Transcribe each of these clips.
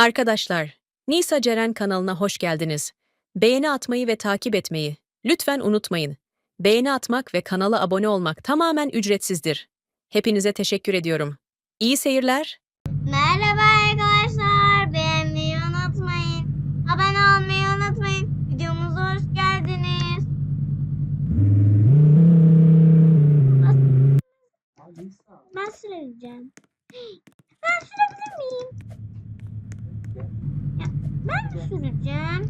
Arkadaşlar, Nisa Ceren kanalına hoş geldiniz. Beğeni atmayı ve takip etmeyi lütfen unutmayın. Beğeni atmak ve kanala abone olmak tamamen ücretsizdir. Hepinize teşekkür ediyorum. İyi seyirler. Merhaba arkadaşlar. Beğenmeyi unutmayın. Abone olmayı unutmayın. Videomuza hoş geldiniz. Ben süreceğim. Ben sürebilir miyim? Ya, ben de süreceğim.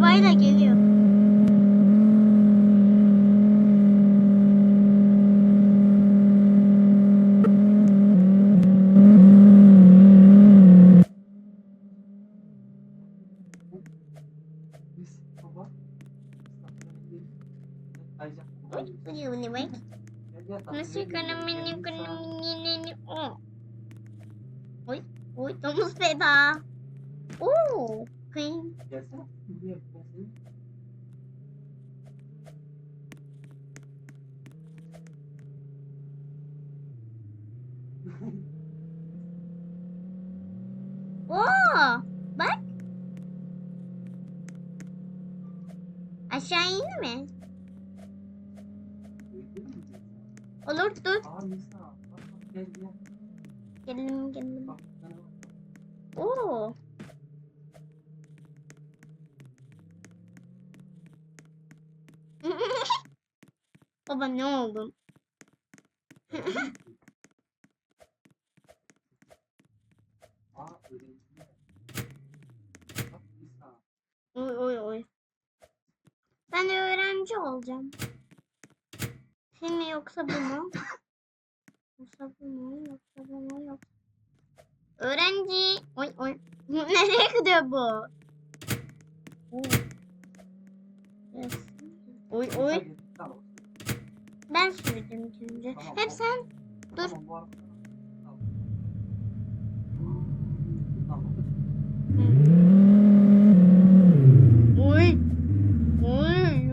Arabayla geliyor. Oy. Buyur ne bak. Nasıl ekonominin ekonominin o. Oy. Oy. Domuz feda. Oo. Kıyım. Oo. Bak. Aşağı indi mi? Olur dur. Geldim Oy oy oy. Ben öğrenci olacağım. Şey mi yoksa bu mu? Yoksa bu mu? Yoksa bu mu? Yok. Öğrenci. Oy oy. Nereye gidiyor bu? Yes. Oy oy. Ben ilk önce. Hep sen dur. Oy. Oy.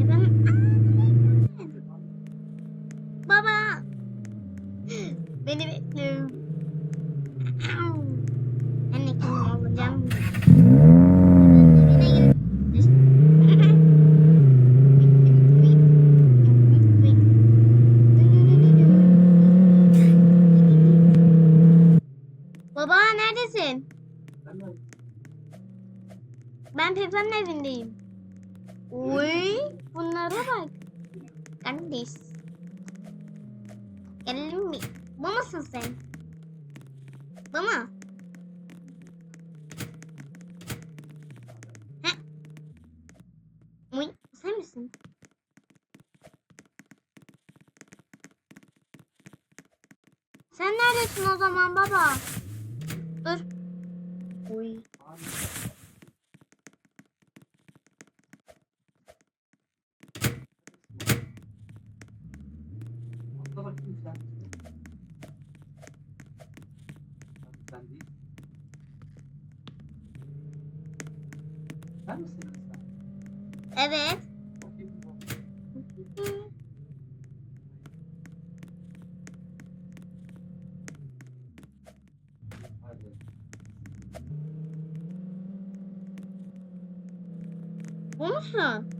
E ben- Baba. Beni bekliyor. Ben de kim olacağım? Baba neredesin? Ben Pepe'nin evindeyim. Uy, bunlara bak. Kardeş. Gelelim mi? Bu musun sen? Bu mu? He? Uy, sen misin? Sen neredesin o zaman baba? Dur. Uy. Sen misin kızlar? Evet. Bakayım bir bak. Hı. Hadi. Bu musun?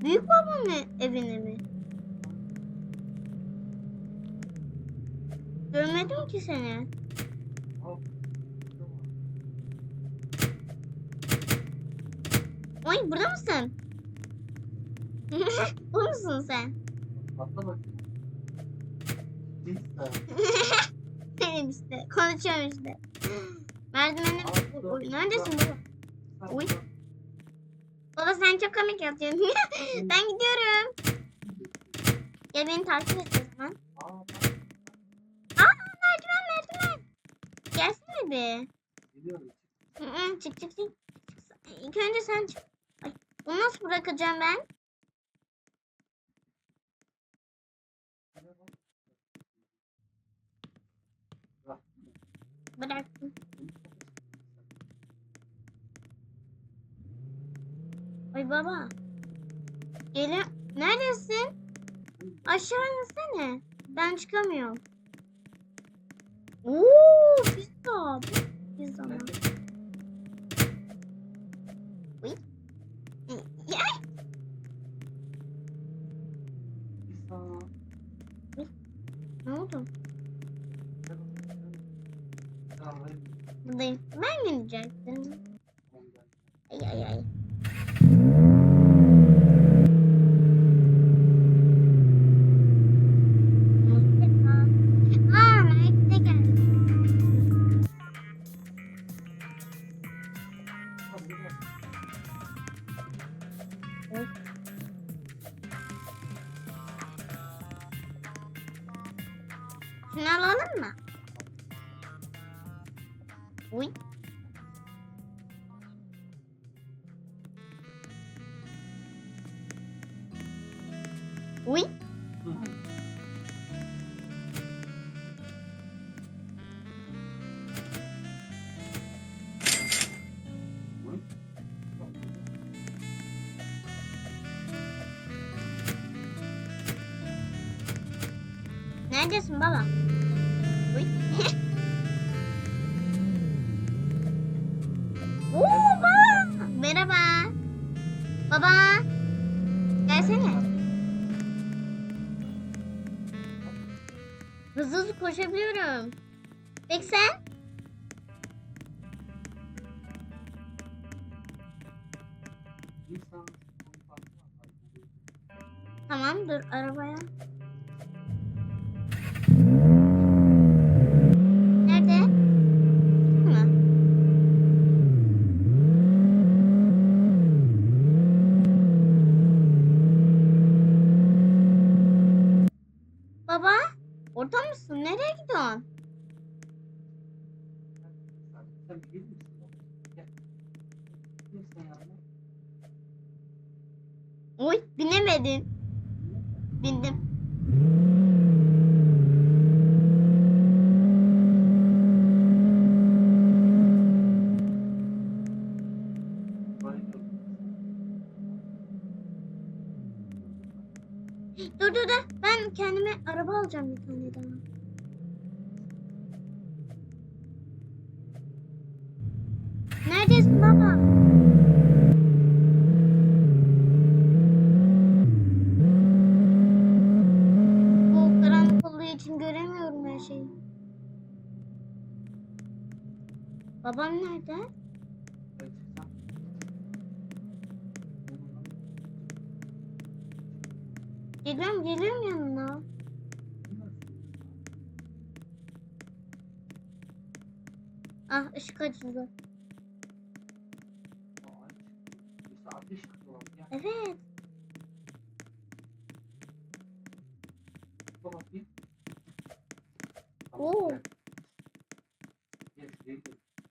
Büyük babamın evine mi? Görmedim ki seni. Oy burada mısın? Bu musun sen? Atla bakayım. Benim işte. Konuşuyorum işte. Dur, Oy, neredesin baba? Oy. Baba sen çok komik yapıyorsun. ben gidiyorum. Gel beni takip et Bir. Biliyorum. Hı hı, çık çık çık. İlk önce sen çık. Ay, bunu nasıl bırakacağım ben? Bıraktım. Ay baba. Gel. Neredesin? Aşağı insene. Ben çıkamıyorum. Oo, pizza. Pizza mı? Ne oldu? Buradayım. Ben gidecektim. Şunu alalım mı? Uy. Uy. Neredesin baba? Koşabiliyorum. Peki sen? Oy, binemedin. Bindim. Dur dur dur. Ben kendime araba alacağım bir tane daha. Neredesin baba? Ah ışık açıldı. Evet. Oo.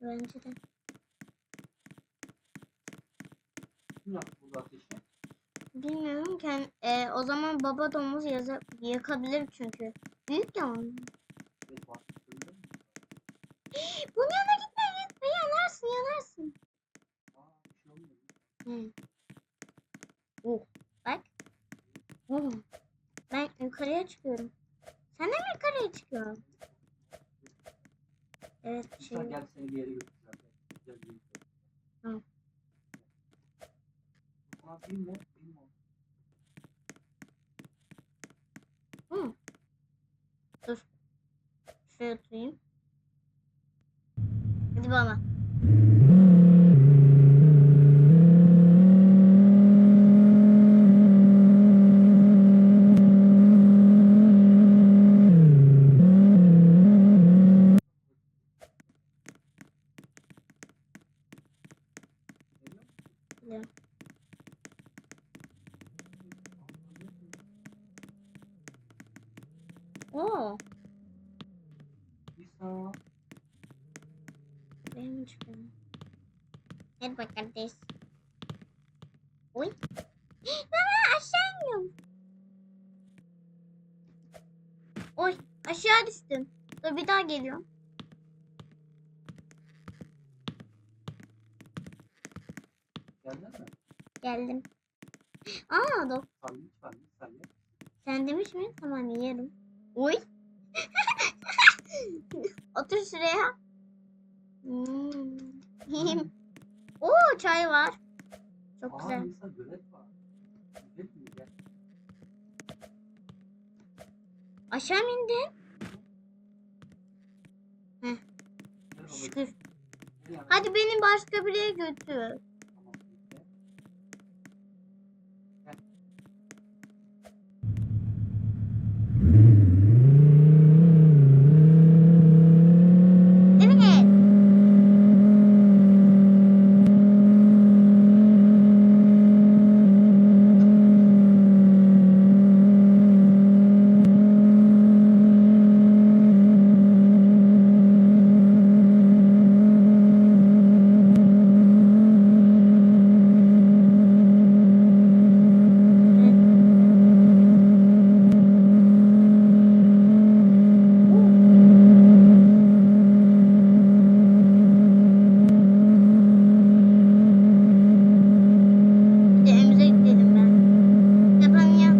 Bence de. Bilmiyorum ki. e, o zaman baba domuz yaza, yakabilir çünkü. Büyük ya. Hı. Oh, bak. Oh. Ben yukarıya çıkıyorum. Sen de mi yukarıya çıkıyorsun? Evet şey. Gel seni bir yere götüreceğim. Güzel bir yere. Tamam. Aa, bilme, bilme. Hı. Dur. Şuraya oturayım. Hadi baba. Geliyor musun? Biliyorum. Oo. Bir sağa. Benim çıkıyorum. Hadi bak kardeş. Oy. Baba aşağı iniyorum. Oy aşağı düştüm. Dur bir daha geliyorum. Geldin mi? Geldim. Aa dur. Sallı, sallı, sallı. Sen demiş mi? Tamam yerim. Oy. Otur şuraya. Hmm. Oo çay var. Çok Aa, güzel. Var. Mi? Aşağı mı indin? Yanıma. Hadi beni başka bir yere götür. Tamam, bekle. Evet. Bir de evimize gidelim ben. Tepe'nin ya.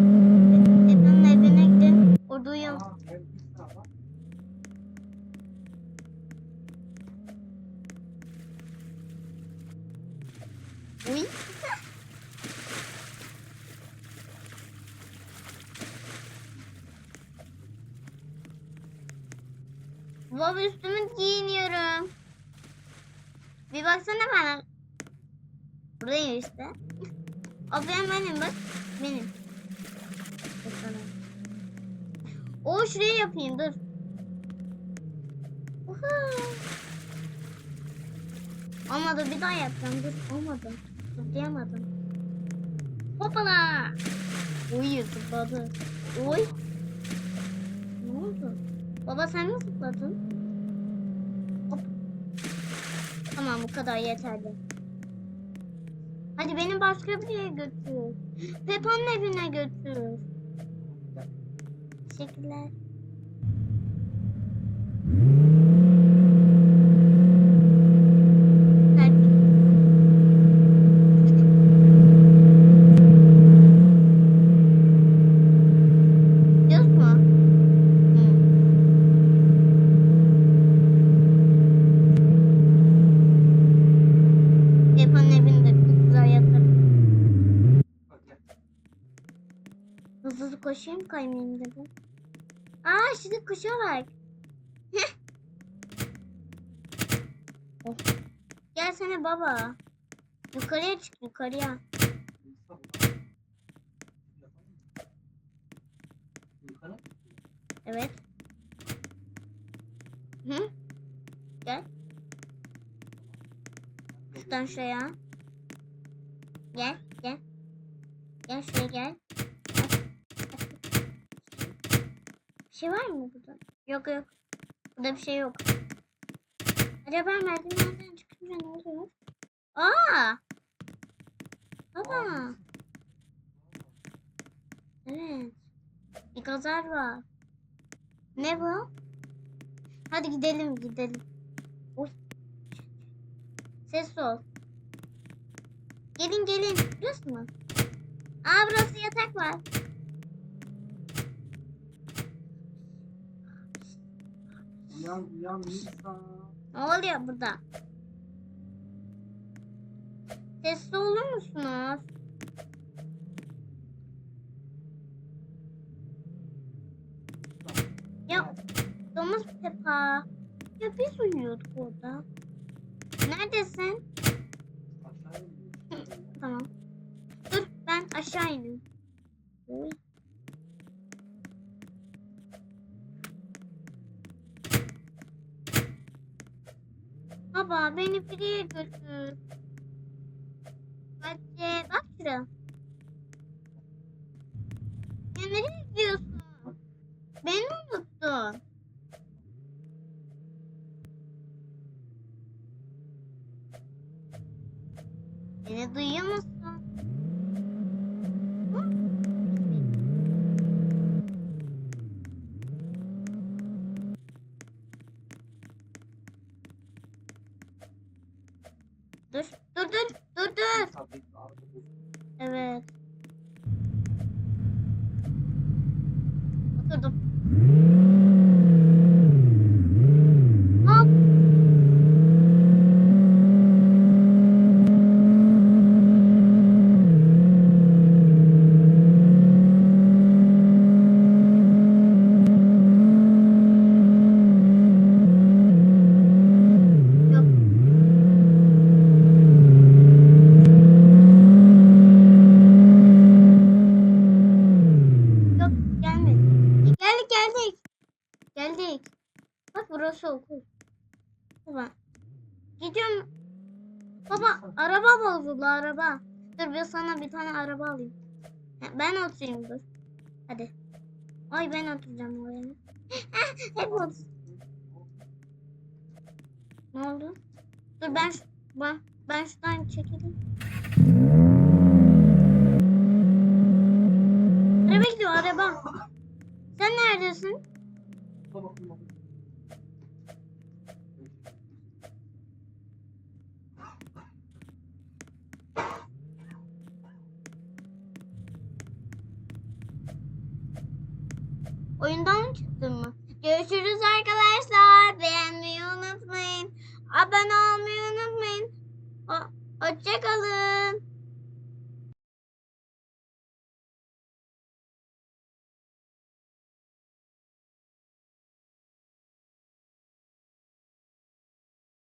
Tepe'nin evine gidelim. Orada uyuyalım. Aa, gel bir sağa bak. Uy. Baba üstümü giyiniyorum. Bir baksana bana. Buradayım işte. O benim benim bak. Benim. Baksana. O şuraya yapayım dur. Oha. Olmadı bir daha yapacağım dur. Olmadı. Zıplayamadım. Hoppala. Uy zıpladı. Oy. Baba sen mi zıpladın? Hop. Tamam bu kadar yeterli. Hadi beni başka bir yere götür. Peppa'nın evine götür. Teşekkürler. Hadi. Gidiyoruz mu? Hı. Peppa'nın evinde çok güzel yatarım. Bak gel. Hızlı hızlı koşayım kaymayayım dedim. Aa şimdi kuşa bak. Oh. Gelsene baba. Yukarıya çık yukarıya. Mı? Mı? Evet. Hı? Gel. Şuradan şuraya. Gel gel. Gel şuraya gel. Şey var mı burada? Yok yok. Burada bir şey yok. Acaba merdivenden çıkınca ne oluyor? Aa! Baba. Evet. Bir gazar var. Ne bu? Hadi gidelim gidelim. Oy. Ses ol. Gelin gelin. Burası mı? Aa burası yatak var. Uyan Nisa. Ne oluyor burada? Sesli olur musunuz? Ya domuz Peppa. Ya biz uyuyorduk orada. Neredesin? Tamam. Dur ben aşağı ineyim. Oy. Baba beni biriye götür. Hadi bak şuraya. Ya nereye gidiyorsun? Beni unuttun. Beni duyuyor musun? Hı? Dur, dur, dur, dur, dur. Tabii ki araba bu. Evet. Okul. Baba. Gidiyorum. Baba araba bozuldu araba. Dur bir sana bir tane araba alayım. Ben oturayım dur. Hadi. Ay ben oturacağım oraya. Hep otur. Ne oldu? Dur ben ben, ben şuradan çekileyim. Araba gidiyor araba. Sen neredesin? Oyundan mı çıktın mı? Görüşürüz arkadaşlar. Beğenmeyi unutmayın. Abone olmayı unutmayın. Ho- Hoşçakalın.